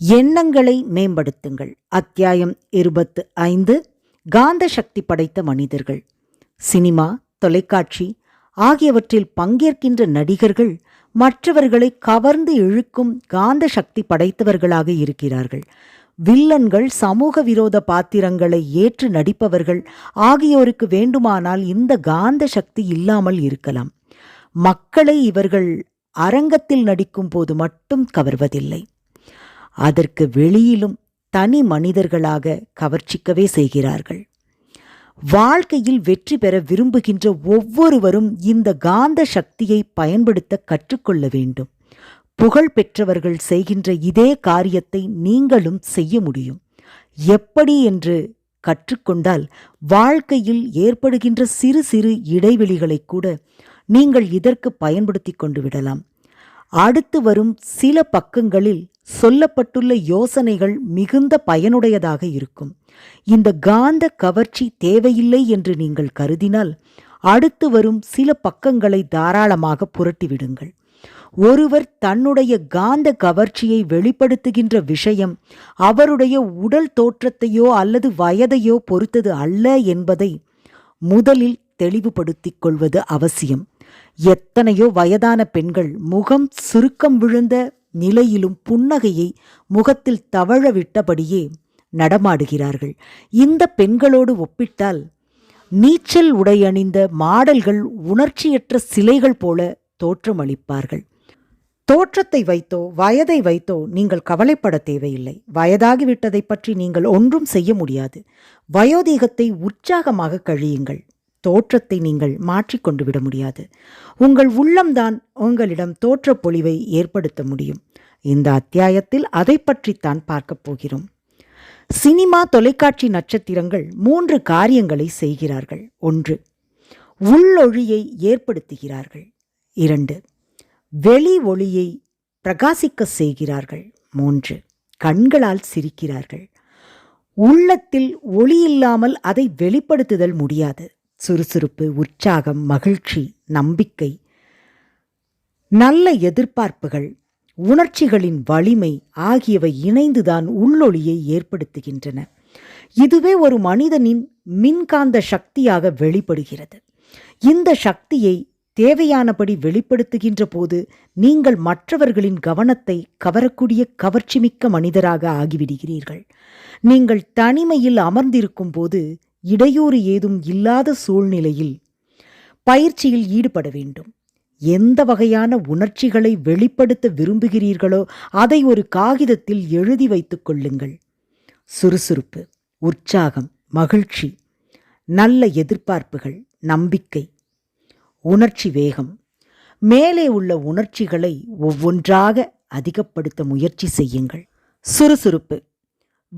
எண்ணங்களை மேம்படுத்துங்கள். அத்தியாயம் இருபத்து ஐந்து. காந்த சக்தி படைத்த மனிதர்கள். சினிமா தொலைக்காட்சி ஆகியவற்றில் பங்கேற்கின்ற நடிகர்கள் மற்றவர்களை கவர்ந்து இழுக்கும் காந்த சக்தி படைத்தவர்களாக இருக்கிறார்கள். வில்லன்கள் சமூக விரோத பாத்திரங்களை ஏற்று நடிப்பவர்கள் ஆகியோருக்கு வேண்டுமானால் இந்த காந்த சக்தி இல்லாமல் இருக்கலாம். மக்களை இவர்கள் அரங்கத்தில் நடிக்கும் போது மட்டும் கவர்வதில்லை. அதற்கு வெளியிலும் தனி மனிதர்களாக கவர்ச்சிக்கவே செய்கிறார்கள். வாழ்க்கையில் வெற்றி பெற விரும்புகின்ற ஒவ்வொருவரும் இந்த காந்த சக்தியை பயன்படுத்த கற்றுக்கொள்ள வேண்டும். புகழ் பெற்றவர்கள் செய்கின்ற இதே காரியத்தை நீங்களும் செய்ய முடியும். எப்படி என்று கற்றுக்கொண்டால் வாழ்க்கையில் ஏற்படுகின்ற சிறு சிறு இடைவெளிகளை கூட நீங்கள் இதற்கு பயன்படுத்தி கொண்டு விடலாம். அடுத்து வரும் சில பக்கங்களில் சொல்லப்பட்டுள்ள யோசனைகள் மிகுந்த பயனுடையதாக இருக்கும். இந்த காந்த கவர்ச்சி தேவையில்லை என்று நீங்கள் கருதினால் அடுத்து வரும் சில பக்கங்களை தாராளமாக புரட்டிவிடுங்கள். ஒருவர் தன்னுடைய காந்த கவர்ச்சியை வெளிப்படுத்துகின்ற விஷயம் அவருடைய உடல் தோற்றத்தையோ அல்லது வயதையோ பொறுத்தது அல்ல என்பதை முதலில் தெளிவுபடுத்திக் கொள்வது அவசியம். எத்தனையோ வயதான பெண்கள் முகம் சுருக்கம் விழுந்த நிலையிலும் புன்னகையை முகத்தில் தவழ விட்டபடியே நடமாடுகிறார்கள். இந்த பெண்களோடு ஒப்பிட்டால் நீச்சல் உடையணிந்த மாடல்கள் உணர்ச்சியற்ற சிலைகள் போல தோற்றமளிப்பார்கள். தோற்றத்தை வைத்தோ வயதை வைத்தோ நீங்கள் கவலைப்பட தேவையில்லை. வயதாகிவிட்டதை பற்றி நீங்கள் ஒன்றும் செய்ய முடியாது. வயோதீகத்தை உற்சாகமாக கழியுங்கள். தோற்றத்தை நீங்கள் மாற்றிக்கொண்டு விட முடியாது. உங்கள் உள்ளம்தான் உங்களிடம் தோற்றப் பொழிவை ஏற்படுத்த முடியும். இந்த அத்தியாயத்தில் அதை பற்றித்தான் பார்க்கப் போகிறோம். சினிமா தொலைக்காட்சி நட்சத்திரங்கள் மூன்று காரியங்களை செய்கிறார்கள். ஒன்று உள்ளொழியை ஏற்படுத்துகிறார்கள். இரண்டு வெளி ஒளியை பிரகாசிக்க செய்கிறார்கள். மூன்று கண்களால் சிரிக்கிறார்கள். உள்ளத்தில் ஒளி இல்லாமல் அதை வெளிப்படுத்துதல் முடியாது. சுறுசுறுப்பு உற்சாகம் மகிழ்ச்சி நம்பிக்கை நல்ல எதிர்பார்ப்புகள் உணர்ச்சிகளின் வலிமை ஆகியவை இணைந்துதான் உள்ளொளியை ஏற்படுத்துகின்றன. இதுவே ஒரு மனிதனின் மின்காந்த சக்தியாக வெளிப்படுகிறது. இந்த சக்தியை தேவையானபடி வெளிப்படுத்துகின்ற போது நீங்கள் மற்றவர்களின் கவனத்தை கவரக்கூடிய கவர்ச்சிமிக்க மனிதராக ஆகிவிடுகிறீர்கள். நீங்கள் தனிமையில் அமர்ந்திருக்கும் போது இடையூறு ஏதும் இல்லாத சூழ்நிலையில் பயிற்சியில் ஈடுபட வேண்டும். எந்த வகையான உணர்ச்சிகளை வெளிப்படுத்த விரும்புகிறீர்களோ அதை ஒரு காகிதத்தில் எழுதி வைத்துக் கொள்ளுங்கள். சுறுசுறுப்பு உற்சாகம் மகிழ்ச்சி நல்ல எதிர்பார்ப்புகள் நம்பிக்கை உணர்ச்சி வேகம். மேலே உள்ள உணர்ச்சிகளை ஒவ்வொன்றாக அதிகப்படுத்த முயற்சி செய்யுங்கள். சுறுசுறுப்பு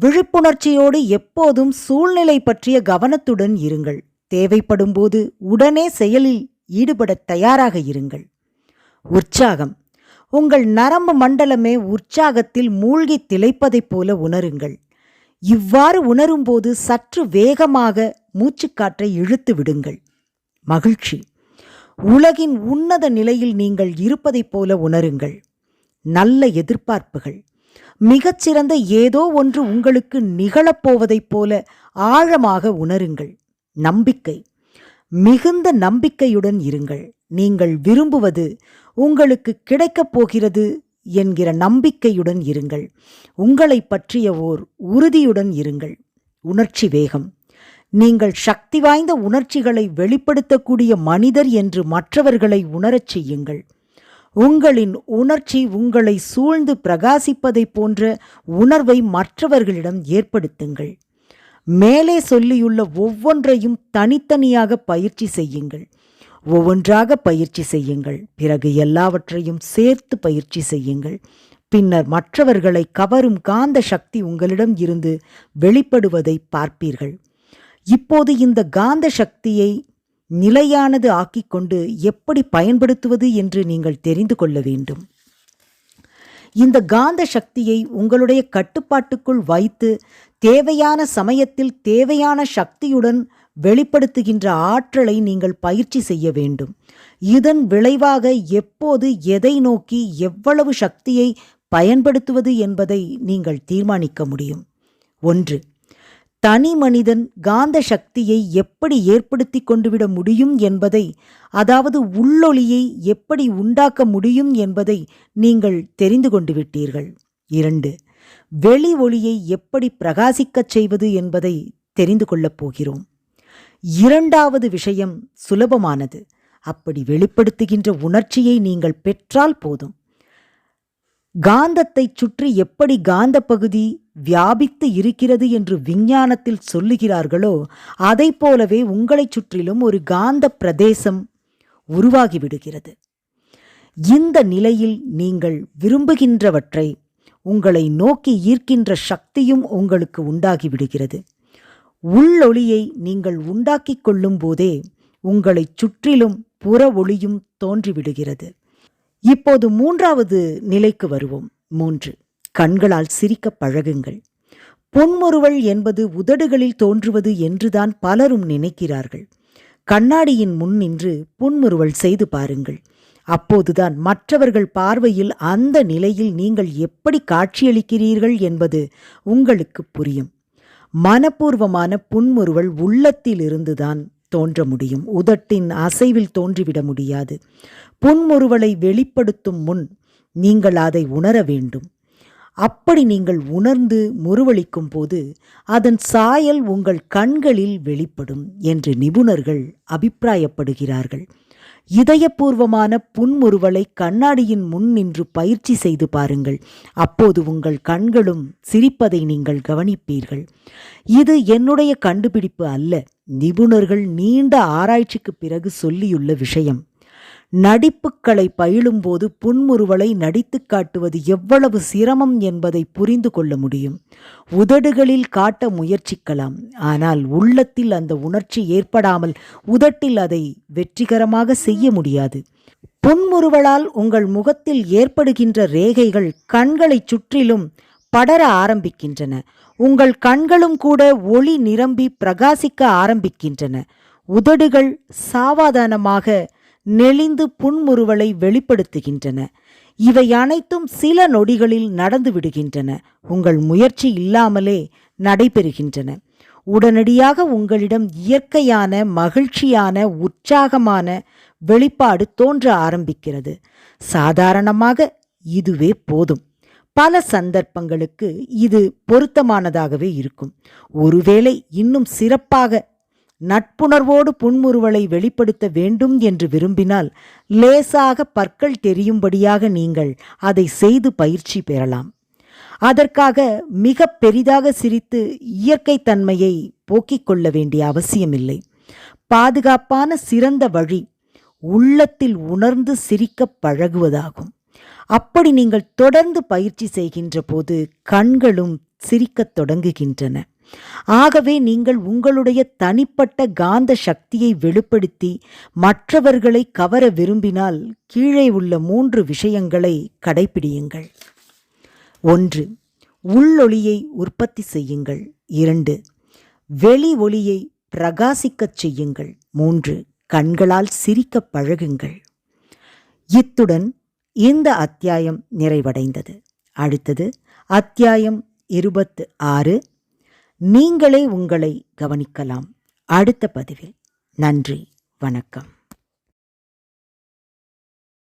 விழிப்புணர்ச்சியோடு எப்போதும் சூழ்நிலை பற்றிய கவனத்துடன் இருங்கள். தேவைப்படும்போது உடனே செயலில் ஈடுபட தயாராக இருங்கள். உற்சாகம். உங்கள் நரம்பு மண்டலமே உற்சாகத்தில் மூழ்கி திளைப்பதைப் போல உணருங்கள். இவ்வாறு உணரும்போது சற்று வேகமாக மூச்சுக்காற்றை இழுத்து விடுங்கள். மகிழ்ச்சி. உலகின் உன்னத நிலையில் நீங்கள் இருப்பதைப் போல உணருங்கள். நல்ல எதிர்பார்ப்புகள். மிகச்சிறந்த ஏதோ ஒன்று உங்களுக்கு நிகழப்போவதைப் போல ஆழமாக உணருங்கள். நம்பிக்கை. மிகுந்த நம்பிக்கையுடன் இருங்கள். நீங்கள் விரும்புவது உங்களுக்கு கிடைக்கப் போகிறது என்கிற நம்பிக்கையுடன் இருங்கள். உங்களை பற்றிய ஓர் உறுதியுடன் இருங்கள். உணர்ச்சி வேகம். நீங்கள் சக்தி வாய்ந்த உணர்ச்சிகளை வெளிப்படுத்தக்கூடிய மனிதர் என்று மற்றவர்களை உணரச் செய்யுங்கள். உங்களின் உணர்ச்சி உங்களை சூழ்ந்து பிரகாசிப்பதைப் போன்ற உணர்வை மற்றவர்களிடம் ஏற்படுத்துங்கள். மேலே சொல்லியுள்ள ஒவ்வொன்றையும் தனித்தனியாக பயிற்சி செய்யுங்கள். ஒவ்வொன்றாக பயிற்சி செய்யுங்கள். பிறகு எல்லாவற்றையும் சேர்த்து பயிற்சி செய்யுங்கள். பின்னர் மற்றவர்களை கவரும் காந்த சக்தி உங்களிடம் இருந்து வெளிப்படுவதை பார்ப்பீர்கள். இப்போது இந்த காந்த சக்தியை நிலையானது ஆக்கிக்கொண்டு எப்படி பயன்படுத்துவது என்று நீங்கள் தெரிந்து கொள்ள வேண்டும். இந்த காந்த சக்தியை உங்களுடைய கட்டுப்பாட்டுக்குள் வைத்து தேவையான சமயத்தில் தேவையான சக்தியுடன் வெளிப்படுத்துகின்ற ஆற்றலை நீங்கள் பயிற்சி செய்ய வேண்டும். இதன் விளைவாக எப்போது எதை நோக்கி எவ்வளவு சக்தியை பயன்படுத்துவது என்பதை நீங்கள் தீர்மானிக்க முடியும். ஒன்று தனி மனிதன் காந்த சக்தியை எப்படி ஏற்படுத்தி கொண்டுவிட முடியும் என்பதை அதாவது உள்ளொளியை எப்படி உண்டாக்க முடியும் என்பதை நீங்கள் தெரிந்து கொண்டு விட்டீர்கள். இரண்டு வெளி ஒளியை எப்படி பிரகாசிக்கச் செய்வது என்பதை தெரிந்து கொள்ளப் போகிறோம். இரண்டாவது விஷயம் சுலபமானது. அப்படி வெளிப்படுத்துகின்ற உணர்ச்சியை நீங்கள் பெற்றால் போதும். காந்தத்தைச் சுற்றி எப்படி காந்த பகுதி வியாபித்து இருக்கிறது என்று விஞ்ஞானத்தில் சொல்லுகிறார்களோ அதை போலவே உங்களைச் சுற்றிலும் ஒரு காந்த பிரதேசம் உருவாகிவிடுகிறது. இந்த நிலையில் நீங்கள் விரும்புகின்றவற்றை உங்களை நோக்கி ஈர்க்கின்ற சக்தியும் உங்களுக்கு உண்டாகிவிடுகிறது. உள்ளொளியை நீங்கள் உண்டாக்கிக் கொள்ளும் போதே உங்களைச் சுற்றிலும் புற ஒளியும் தோன்றிவிடுகிறது. இப்போது மூன்றாவது நிலைக்கு வருவோம். மூன்று. கண்களால் சிரிக்க பழகுங்கள். பொன்முறுவல் என்பது உதடுகளில் தோன்றுவது என்றுதான் பலரும் நினைக்கிறார்கள். கண்ணாடியின் முன் நின்று புன்முறுவல் செய்து பாருங்கள். அப்போதுதான் மற்றவர்கள் பார்வையில் அந்த நிலையில் நீங்கள் எப்படி காட்சியளிக்கிறீர்கள் என்பது உங்களுக்கு புரியும். மனப்பூர்வமான புன்முறுவல் உள்ளத்திலிருந்துதான் தோன்ற முடியும். உதட்டின் அசைவில் தோன்றிவிட முடியாது. புன்முறுவலை வெளிப்படுத்தும் முன் நீங்கள் அதை உணர வேண்டும். அப்படி நீங்கள் உணர்ந்து முருவளிக்கும் போது அதன் சாயல் உங்கள் கண்களில் வெளிப்படும் என்று நிபுணர்கள் அபிப்பிராயப்படுகிறார்கள். இதயபூர்வமான புன்முறுவலை கண்ணாடியின் முன் நின்று பயிற்சி செய்து பாருங்கள். அப்போது உங்கள் கண்களும் சிரிப்பதை நீங்கள் கவனிப்பீர்கள். இது என்னுடைய கண்டுபிடிப்பு அல்ல. நிபுணர்கள் நீண்ட ஆராய்ச்சிக்கு பிறகு சொல்லியுள்ள விஷயம். நடிப்புக்களை பயிலும்போது புன்முறுவலை நடித்து காட்டுவது எவ்வளவு சிரமம் என்பதை புரிந்து கொள்ள முடியும். உதடுகளில் காட்ட முயற்சிக்கலாம். ஆனால் உள்ளத்தில் அந்த உணர்ச்சி ஏற்படாமல் உதட்டில் அதை வெற்றிகரமாக செய்ய முடியாது. புன்முறுவலால் உங்கள் முகத்தில் ஏற்படுகின்ற ரேகைகள் கண்களைச் சுற்றிலும் படர ஆரம்பிக்கின்றன. உங்கள் கண்களும் கூட ஒளி நிரம்பி பிரகாசிக்க ஆரம்பிக்கின்றன. உதடுகள் சாவாதானமாக நெளிந்து புன்முறுவலை வெளிப்படுத்துகின்றன. இவை அனைத்தும் சில நொடிகளில் நடந்து விடுகின்றன. உங்கள் முயற்சி இல்லாமலே நடைபெறுகின்றன. உடனடியாக உங்களிடம் இயற்கையான மகிழ்ச்சியான உற்சாகமான வெளிப்பாடு தோன்ற ஆரம்பிக்கிறது. சாதாரணமாக இதுவே போதும். பல சந்தர்ப்பங்களுக்கு இது பொருத்தமானதாகவே இருக்கும். ஒருவேளை இன்னும் சிறப்பாக நட்புணர்வோடு புன்முறுவலை வெளிப்படுத்த வேண்டும் என்று விரும்பினால் லேசாக பற்கள் தெரியும்படியாக நீங்கள் அதை செய்து பயிற்சி பெறலாம். அதற்காக மிக பெரிதாக சிரித்து இயற்கை தன்மையை போக்கிக் கொள்ள வேண்டிய அவசியமில்லை. பாதுகாப்பான சிறந்த வழி உள்ளத்தில் உணர்ந்து சிரிக்க பழகுவதாகும். அப்படி நீங்கள் தொடர்ந்து பயிற்சி செய்கின்ற போது கண்களும் சிரிக்கத் தொடங்குகின்றன. ஆகவே நீங்கள் உங்களுடைய தனிப்பட்ட காந்த சக்தியை வெளிப்படுத்தி மற்றவர்களை கவர விரும்பினால் கீழே உள்ள மூன்று விஷயங்களை கடைபிடியுங்கள் ஒன்று உள்ளொளியை உற்பத்தி செய்யுங்கள். இரண்டு வெளி ஒளியை பிரகாசிக்கச் செய்யுங்கள். மூன்று கண்களால் சிரிக்க பழகுங்கள். இத்துடன் இந்த அத்தியாயம் நிறைவடைந்தது. அடுத்தது அத்தியாயம் இருபத்து ஆறு நீங்களே உங்களை கவனிக்கலாம். அடுத்த பதிவில். நன்றி. வணக்கம்.